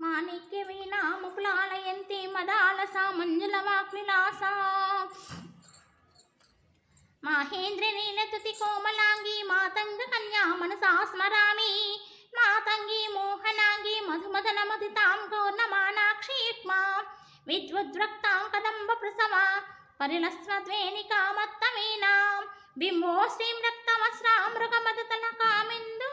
మాణిక్య వీణాముకులాలయంతి మదాలసా మంజుల వాక్విలాస. మహేంద్ర నీలతుతి కోమలాంగి మాతంగ కన్యా మనసా స్మరామి. మాతంగి మోహనాంగి మధుమదన మదితాం గౌర్ణమానాక్షి యుగ్మా. విద్వద్రక్తాం కదంబ ప్రసవ పరిలస్వద్వేనికా మత్తమీనాం బింబో శ్రీం రక్తమస్రాం కామిందు కామిందు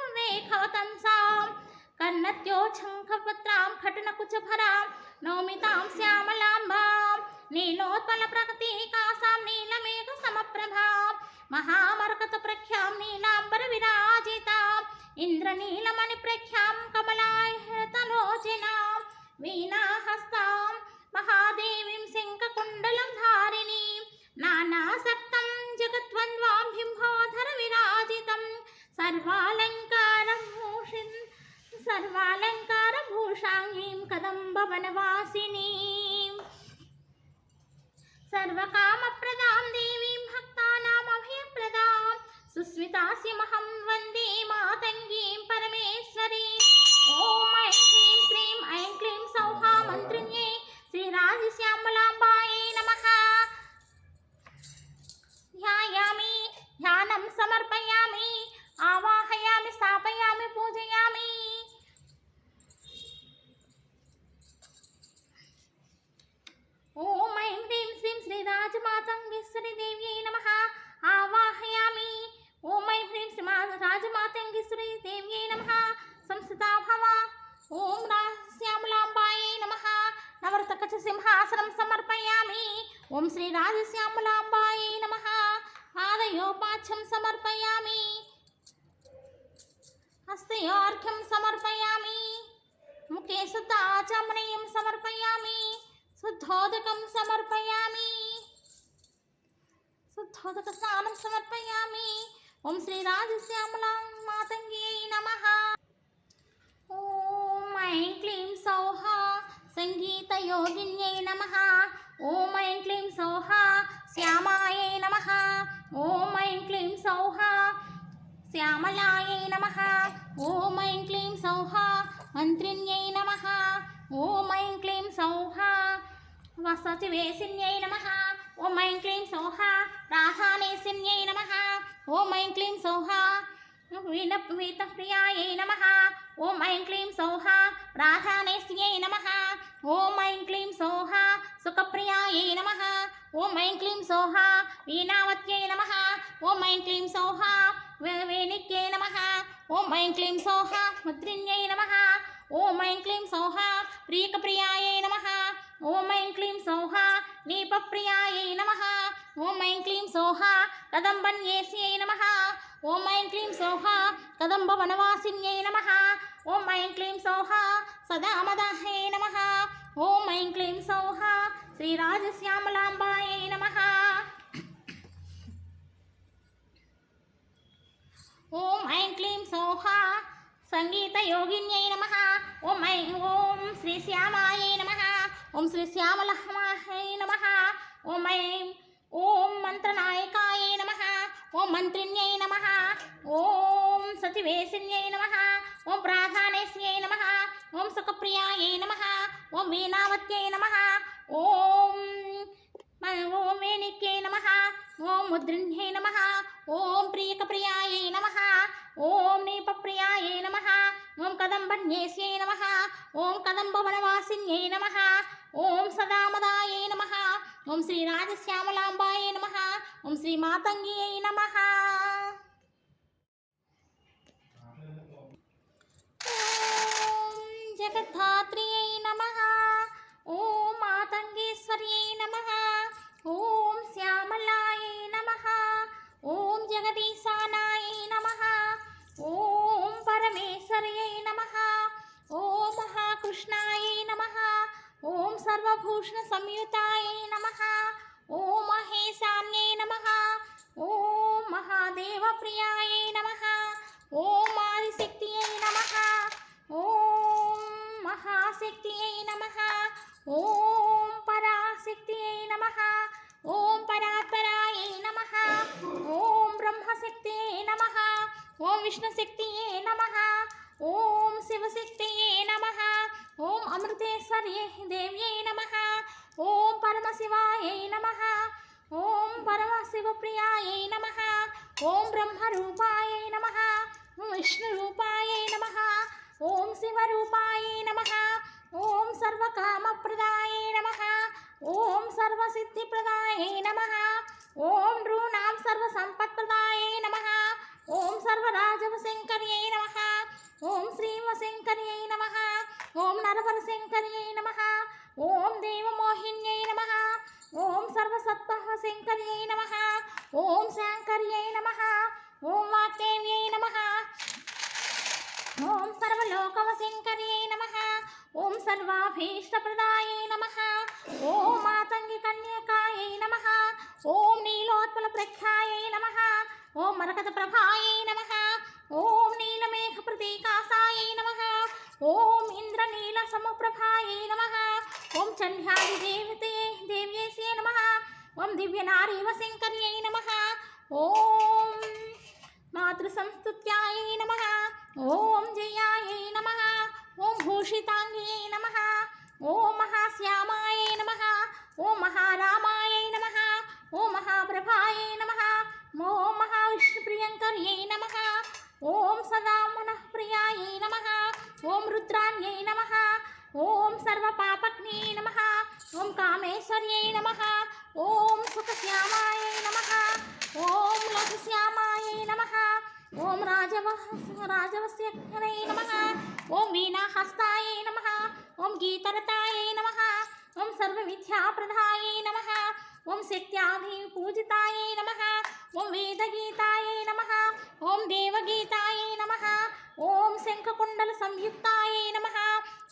రేఖవతంసాం కన్నత్యోఛంఖపత్రాం ఖటనకుచభరాం నౌమితాం శ్యామలాంబాం నీలోత్పల ప్రగతి కాసాం నీలమేఘ సమప్రభాం మహామరకత ప్రఖ్యాం నీలాంబర విరాజితాం ఇంద్రనీలమణి ప్రఖ్యాం కమలాయతలోచనాం వీణాహస్తాం మహాదేవీం శంఖకుండలం ధారిణీం నానాసక్తం జగద్వన్వాం బింబోధర విరాజితం సర్వాలంకారం భూషిన్ సర్వాలంకారభూషాంగీం కదంబవనవాసినీం. సర్వకామప్రదాం దేవీం భక్తానామభయప్రదాం సుస్మితాసిమహం వందే మాతంగీం పరమేశ్వరీం. ఓం ఐం హస్తయోర్ఘ్యం సమర్పయామి ముఖే శుద్ధాచమనీయం సమర్పయామి శుద్ధోదకం సమర్పయామి శుద్ధోదక స్నానం సమర్పయామి ఓం శ్రీ రాజశ్యామలా మాతంగి నమ ఓం ఐం క్లీం సౌహ సంగీతయోగిన్యై నమ ఓం ఐం క్లీం సౌహ శ్యామాయై నమ ఓం ఐం క్లీం సౌహ శ్యామలాయై నమ. ఓం ఐం క్లీం సౌహ. మంత్రిణ్యై నమ. ఓం ఐం క్లీం సౌహ. వసతివేసిన్యై నమ. ఓం ఐం క్లీం సౌహ. రాధానేసిన్యై నమ. ఓం ఐం క్లీం సౌహ. వీణ వీతప్రియాయై నమ. ఓం ఐం క్లీం సౌహ. రాధానేస్యై నమ. ఓం ఐం క్లీం సౌహ. సుఖప్రియాయై నమ. ఓం ఐం క్లీం సౌహ. వీణావత్యై నమ. ఓం ఐం క్లీం సౌహ. వేణిక్యై నమ. ఓం ఐం క్లీం సౌహ ముద్రిణ్యై నమ. ఓం ఐం క్లీం సౌహ ప్రియకప్రియాయై నమ. ఓం ఐం క్లీం సౌహ నీపప్రియాయై నమ. ఓం ఐం క్లీం సౌహ కదంబన్యేస్యై నమ. ఓం ఐం క్లీం సౌహ కదంబవనవాసిన్యై నమ. ఓం ఐం క్లీం సౌహ సదామదాహై నమ. ఓం ఐం క్లీం సౌహ శ్రీరాజశ్యామలాంబాయై నమ ఓం సోహా. సంగీత యోగిన్యై నమ. ఓం ఐ ఓం శ్రీ శ్యామాయై నమ. ఓం శ్రీ శ్యామలహ్మాహై నమ. ఓం ఐం ఓం మంత్రనాయకాయై నమ. ఓం మంత్రిణ్యై నమ. ఓం సతివేసిన్యై నమ. ఓం ప్రాధానేస్యై నమ. ఓం సుఖప్రియాయై నమ. ఓం వీణావత్యై నమ. ఓం ఓం వేణిక్యై నమ. ఓం ముద్రిణ్యై నమ. ఓం ప్రియకప్రియాయై నమ. ఓం నీపప్రియాయై నమ. ఓం కదంబన్యేస్యై నమ. ఓం కదంబవనవాసిన్యై నమ. ఓం సదామదాయై నమ. ఓం శ్రీ రాజశ్యామలాంబాయై నమ. ఓం శ్రీ మాతంగియై నమ జగద్ధాత్రియై నమ. ఓం మాతంగేశ్వర్యై నమ. ఓం శ్యామలాయై నమ. ఓం జగదీశానాయై నమ ఓం పరమేశ్వర్యై నమ ఓం మహాకృష్ణాయై నమ ఓం సర్వభూషణ సంయుతాయై నమ ఓం మహేశాన్యై నమ ఓం మహాదేవ ప్రియాయై నమ ఓం ఆదిశక్తియై నమ ఓం మహాశక్తియై నమ ఓం పరాశక్తియై నమ ఓం పరాత్పరాయై నమ ఓం బ్రహ్మశక్తియై నమ ఓం విష్ణుశక్తియే నమ ఓం శివశక్తియే నమ ఓం అమృతేశ్వర్యే దేవ్యై నమ ఓం పరమశివాయై నమ ఓం పరమశివప్రియాయై నమ ఓం బ్రహ్మరూపాయై నమ ఓం విష్ణురూపాయై నమ ఓం శివరూపాయై నమ ఓం సర్వకామప్రదాయై నమ ఓం సర్వసిద్ధిప్రదాయై నమ ఓం నృణాం సర్వసంపత్ప్రదాయై నమ. ఓం సర్వరాజవ సర్వరాజవశంకర్యై నమ. ఓం శ్రీమ శ్రీవశంకర్యై నమ. ఓం నరవర నరవరశంకర్యై నమ. ఓం దేవమోహిన్యై నమ. ఓం సర్వసత్వ సర్వసత్వశంకర్యై నమ. ఓం శాంకర్యై నమ. ఓం వాక్దేవ్యై నమ. ఓం సర్వలోకవశంకర్యై నమ. ఓం సర్వాభీష్టప్రదాయ నమ. ఓం మాతంగి కన్యకాయ నమ. ఓం నీలోత్పల ప్రఖ్యాయ నమ. ఓం మరకత ప్రభాయ నమ. ఓం నీలమేఘ ప్రతీకాసాయ నమ. ఓం ఇంద్రనీల సముప్రభాయై నమ. ఓం చంద్యాది దేవతే దేవ్యేశే నమ. ఓం దివ్యనారీవ శంకర్యై నమ. ఓం మాతృ మాతృసంస్తుత్యాయై నమ. ఓం జయాయై నమ ఓం భూషితాంగ్యై నమ ఓం మహాశ్యామాయై నమ ఓం మహారామాయై నమ ఓం మహాప్రభాయై నమ ఓం మహావిష్ణుప్రియంకర్యై నమ ఓం సదా మనఃప్రియాయై నమ ఓం రుద్రాణ్యై నమ ఓం సర్వపాపజ్ఞై నమ ఓం కామేశ్వర్యై నమ ఓం సుఖశ్యామాయై నమ ఓం లఘుశ్యామాయై నమ ఓం రాజవ రాజవస్యై నమ ఓం వీణాహస్తాయ నమ ఓం గీతరతాయ నమ ఓం సర్వవిద్యాప్రదాయై నమ ఓం శక్త్యాధి పూజితాయై నమ ఓం వేదగీతాయ నమ ఓం దేవగీతాయ నమ ఓం శంఖకుండల సంయుక్తాయ నమ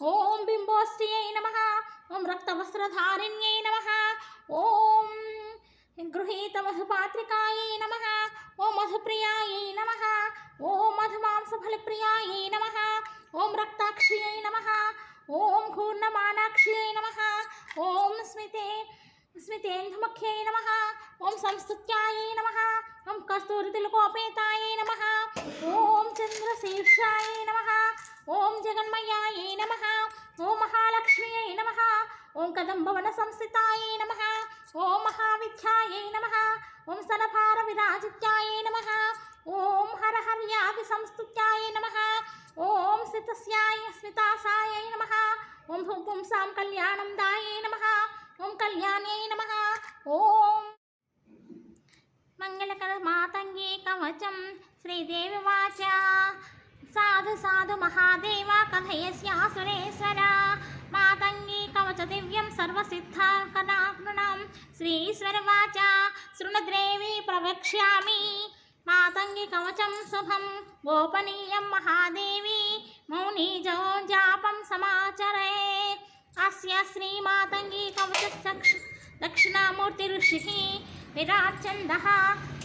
ఓం బింబోష్ట్యై నమ ఓం రక్తవస్త్రధారిణ్యై నమ ఓం గృహీత మధుపాత్రికాయై నమ ఓం మధుప్రియాయై నమ ఓం మధుమాంసఫలప్రియాయై నమ ఓం రక్తాక్ష్యై నమ ఓం కూర్ణమానాక్ష్యై నమ ఓం స్మితే స్మితేందుముఖ్యై నమ ఓం సంస్తుత్యాయై నమ ఓం కస్తూరితిలకోపేతాయై నమ ఓం చంద్రశీర్షాయై నమ ఓం జగన్మయాయై నమ ఓం మహాలక్ష్మ్యై నమ ఓం కదంబవన సంస్థితాయై నమ ఓం మహావిద్యాయై నమ. ఓం సనభార విరాజిత్యాయై నమ. ఓం హరహర్యాది సంస్తుత్యాయై నమ. ఓం సితస్యాయ స్మితాసాయ నమ. ఓం పుంసాం కళ్యాణం దాయై నమ. ఓం కళ్యాణ్యై నమ. ఓం మంగళకర మాతంగే కవచం శ్రీదేవి వాచ. సాధు సాధు మహాదేవ కథయస్యాసురేశ్వర మాతంగి కవచ దివ్యం సర్వసిద్ధ శ్రీశ్వరవాచ శ్రీశ్వర ప్రవక్ష్యామి మాతంగి కవచం శుభం గోపనీయం మహాదేవి మౌనీజో జాపం సమాచరే అస్య శ్రీమాతంగి కవచ దక్షిణామూర్తి ఋషిः విరాట్చందः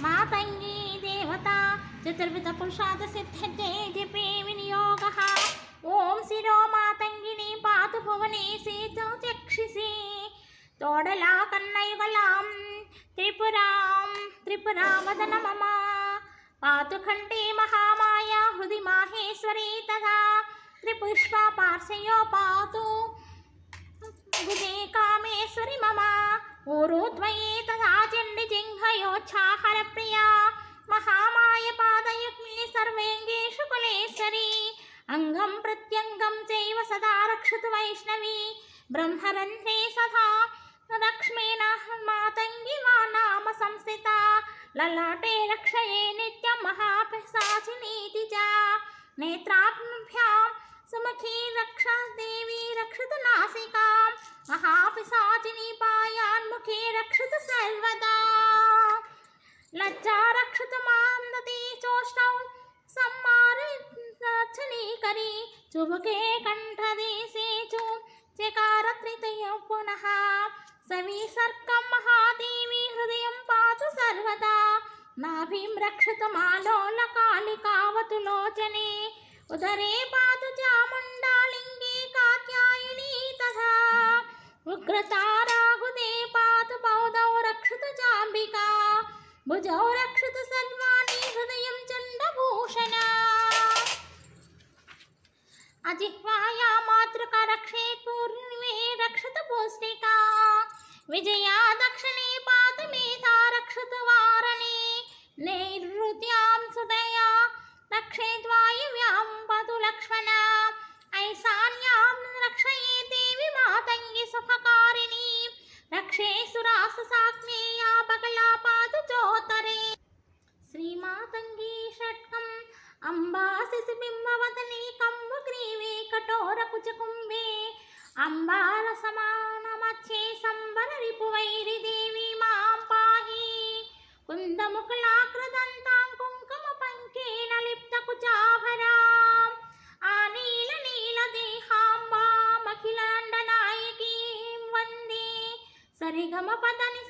మాతంగీ దేవత చతుర్విధ పురుషాద సిద్ధ్యతే జపే వినియోగ ఓం శిరో మాతంగిని పాతు భువనేసి చక్షిసి తోడలా కన్నైవలాం త్రిపురాం త్రిపురామదన మమ పాతు కంఠే మహామాయా హృది మాహేశ్వరీ తగా త్రిపుష్ప పార్శయో పాతు. గుదే కామేశ్వరి మమ. ఊరుత్వయే తథా చండి జింహయోచ్ఛాహర ప్రియా మహామాయ పాదయుగ్మే సర్వేంగేషు కులేశ్వరి. అంగం ప్రత్యంగం చైవ సదా రక్షతు వైష్ణవి. బ్రహ్మరంధ్రే సదా లక్ష్మీన మాతంగి మా నామ సంస్థిత లలాటే రక్షయే నిత్యం మహాపిశాచినీతి చ. నేత్రాభ్యాం సుముఖీ రక్ష దేవి రక్షతు నాసికాం. మహాపిశాచిని పాయాన్ముఖే రక్షతు సర్వదా. లజ్జా రక్షతు మాం దతి చోష్టౌ సమ్మారచనీకరి చుబకే కంఠదేశే చు చకారత్రితయ పునః. సవీసర్కం మహాదేవి హృదయం పాతు సర్వదా నాభిం రక్షతు మాలోల కాళికావతులోచనే ఉదరే పాతు చాముండాలింగే కాత్యాయిని తథా ఉగ్రతారాహుదే పాతు పౌదౌ రక్షతు జాంబికా భుజౌ రక్షతు సర్వాణి హృదయం చండభూషణ అజిహ్వాయా మాతృక రక్షే పూర్ణిమే రక్షత పౌష్టికా విజయా దక్షిణీ పాతమే తారక్షతవారణి నైరుత్యాం సుతయా రక్షేద్వాయువ్యాం పతు లక్ష్మణ. ఐశాన్యాం రక్షయే దేవి మాతంగి సుఖకారిణి. రక్షే సురాస సాగ్నేయా బగలా పాదు జోతరే శ్రీమాతంగీ షట్కం అంబా శిశుబింబవతని కంబు గ్రీవే కఠోర కుచకుంబే అంబారసమాన వచ్చే సంవరరిపువైరి దేవి మాం పాహి. కుందముకులాకృదంతాం కుంకుమ పంకేన లిప్తకు జాభరాం ఆ నీల నీల దేహాం నాయకీం వందే. సరిగమ పదని